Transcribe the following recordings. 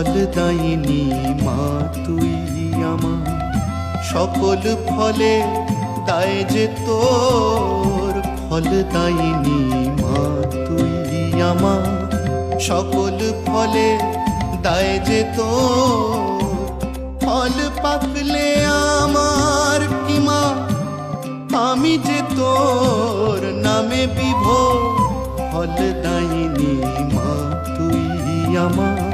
ফল দাইনি মা, তুই আমার। সকল ফলে দায় যে তোর, ফল দাইনি মা, তুই আমার। সকল ফলে দায় যে তোর, ফল পাকলে আমার কি মা? আমি যে তোর নামে বিভোর, ফল দাইনি মা, তুই আমার।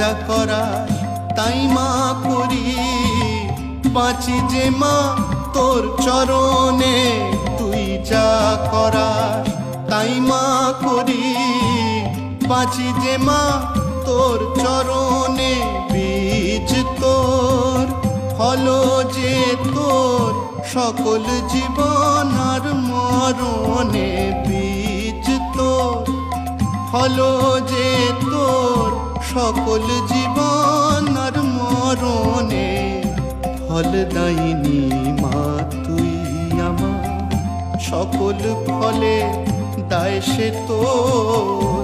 যা করা, তাই মা করি বাঁচি যে মা, তোর চরণে তুই যা করা তাই মা করি বাঁচি যে মা, তোর চরণে বীজ তোর ফল যে তোর সকল জীবন আর মরণে বীজ তোর, হলো যে তোর সকল জীবন আর মরণে ফল দাইনি মা তুই আমার। সকল ফলে দায় সে তোর